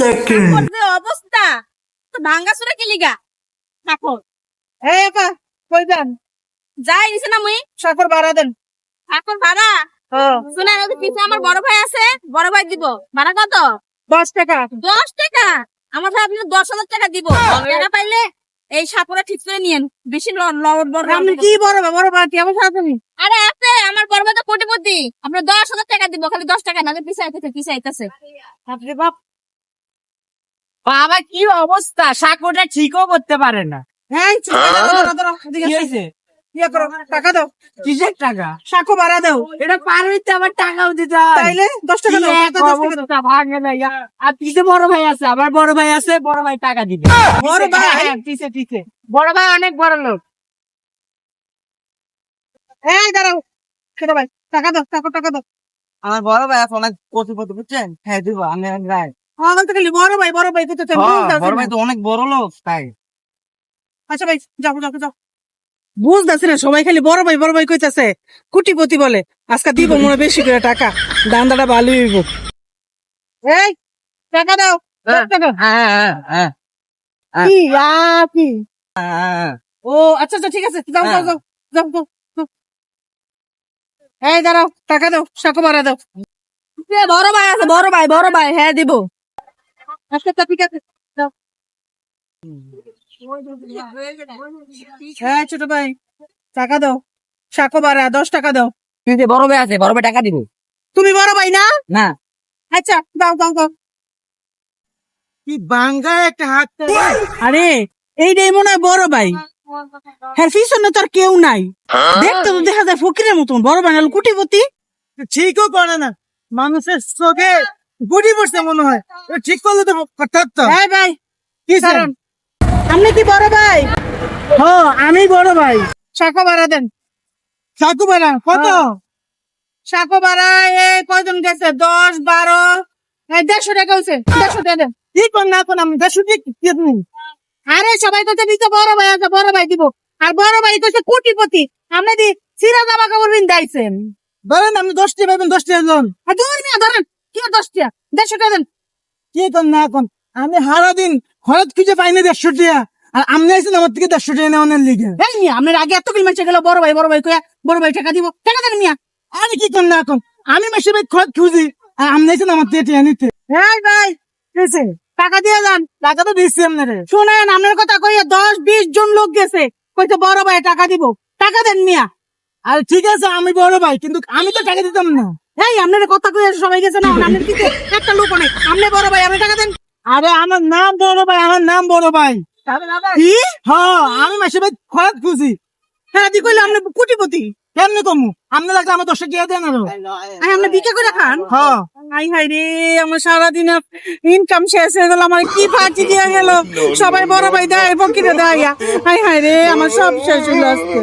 second. অবস্থা? তো ভাঙ্গা চুরা কি লিগা? ঠাকুর এই একা কই যান? যাই নিছে না মুই। সাকর ভাড়া দেন। ঠাকুর ভাড়া? হ্যাঁ। শুনেন ওই পিছে আমার বড় ভাই আছে বড় ভাই দিব। ভাড়া কত? দশ টাকা। দশ টাকা? আমার ভাই আপনি দশ হাজার টাকা দিব। টাকা পাইলে এই সাপুরা ঠিক করে নিয়েন। বেশি ল- ল- বড় আপনি কি বড়। বড় বা আমার সাথে আরে আছে আমার বড় ভাই তো কোটিপতি। আপনার দশ হাজার টাকা দিব খালি দশ টাকা না পিছাই আইতেছে পিছাই আইতেছে। আপনি বাপ। বাবা কি অবস্থা? সাঁকোটা ঠিকও করতে পারে না। হ্যাঁ ইয়ে করো টাকা দাও। কিসের টাকা? সাকো ভাড়া দাও। এটা পার হইতে আমার টাকাও দিতে হয়। তাইলে দশ টাকা দাও ভাঙে না আর পিছে বড় ভাই আছে? আমার বড় ভাই আছে বড় ভাই টাকা দিবে। বড় ভাই? হ্যাঁ, হ্যাঁ, পিছে পিছে বড় ভাই অনেক বড় লোক। এই দাঁড়াও। ছোট ভাই টাকা দাও টাকা টাকা দাও। আমার বড় ভাই আছে অনেক কোটিপতি বুঝছেন? হ্যাঁ দিব আমি রায়। আমার তো বড় ভাই বড় ভাই তো তো ভুল দাও বড় ভাই তো অনেক বড় লোক তাই। আচ্ছা ভাই যাও যাও যাও। বুঝতেছি না সবাই খালি বড় ভাই বড় ভাই কইতাছে। কুটিপতি বলে আজকে দিব মনে বেশি করে টাকা ভালো হইব। এই টাকা দাও ও আচ্ছা আচ্ছা ঠিক আছে যাও যাও হ্যাঁ। যাও যাও যাও যাও। এই দাঁড়াও টাকা দাও সাকো ভাড়া দাও। বড় ভাই আছে বড় ভাই বড় ভাই হ্যাঁ দিব। ঠিক হ্যাঁ ছোট ভাই টাকা দাও। দশ টাকা দাও। কিন্তু বড় ভাই আছে বড় ভাই টাকা দিব? তুমি বড় ভাই না? না। আচ্ছা দাও দাও দাও। কি বাঙ্গা একটা হাত আরে এইটাই মনে হয় বড় ভাই। হ্যাঁ পিছনে তো আর কেউ নাই। দেখতে তো দেখা যায় ফকিরের মতন বড় ভাই নাহলে কুটিপতি ঠিকও করে না। মানুষের চোখে গুড়ি পড়ছে মনে হয়। ঠিক করলে তো থাকতো এই ভাই। কি কারণ আপনি কি বড় ভাই? হ্যাঁ আমি বড় ভাই। সাকো ভাড়া দেন। চাকু বেলা কত? হ্যাঁ। সাকো ভাড়া এই কয়জন গেছে? দশ বারো। এই দেড়শো টাকা হয়েছে। দেড়শো টাকা দেন। কি কর না কোন আমি দেড়শো তুমি আরে সবাই তো নিচে বড় ভাই আছে বড় ভাই দিব। আর বড় ভাই কইছে কোটিপতি। আপনি দি সিরা জামা কাপড় বিন দাইছেন। ধরেন আপনি দশটি পাবেন দশটি দূর মিয়া ধরেন। কি দশ টাকা দেড়শো টাকা দেন। কি না কোন আমি সারা দিন হঠাৎ খুঁজে পাইনি দেড়শো টাকা আর আইসেন আমার থেকে দেড়শো টাকা নেওয়ার লিগে। এই মিয়া আপনার আগে এত গেল বড় ভাই বড় ভাই কয়া বড় ভাই টাকা দিব। টাকা দেন মিয়া। আরে কি না কোন আমি মাসে ভাই খরচ খুঁজি আর আমার থেকে টাকা নিতে। এই ভাই টাকা দিয়ে যান টাকা তো দিচ্ছি আপনারে। শুনেন আপনার কথা কইয়া দশ বিশ জন লোক গেছে। কইতে বড় ভাই টাকা দিব। টাকা দেন মিয়া। আর ঠিক আছে আমি বড় ভাই কিন্তু আমি তো টাকা দিতাম না। এই আপনার কথা কইয়া সবাই গেছে না আপনার দিতে একটা লোক নেই আপনি বড় ভাই আপনি টাকা দেন। আরে আমার নাম বড় ভাই আমার নাম বড় ভাই। কি? হ্যাঁ আমি মাসে ভাই খরচ খুঁজি। হ্যাঁ দি কইলে আপনি কোটিপতি। কেমনি কমু? আপনি লাগলে আমার দশটা টাকা দেন আরও। আই আপনি বিকে করে খান? হ্যাঁ। আই হাই রে আমার সারাদিন ইনকাম শেষ হয়ে গেল আমার কি ফাঁকি দিয়ে গেল? সবাই বড় ভাই দেয় ফকিরে দেয় আই হাই রে আমার সব শেষ হলো আজকে।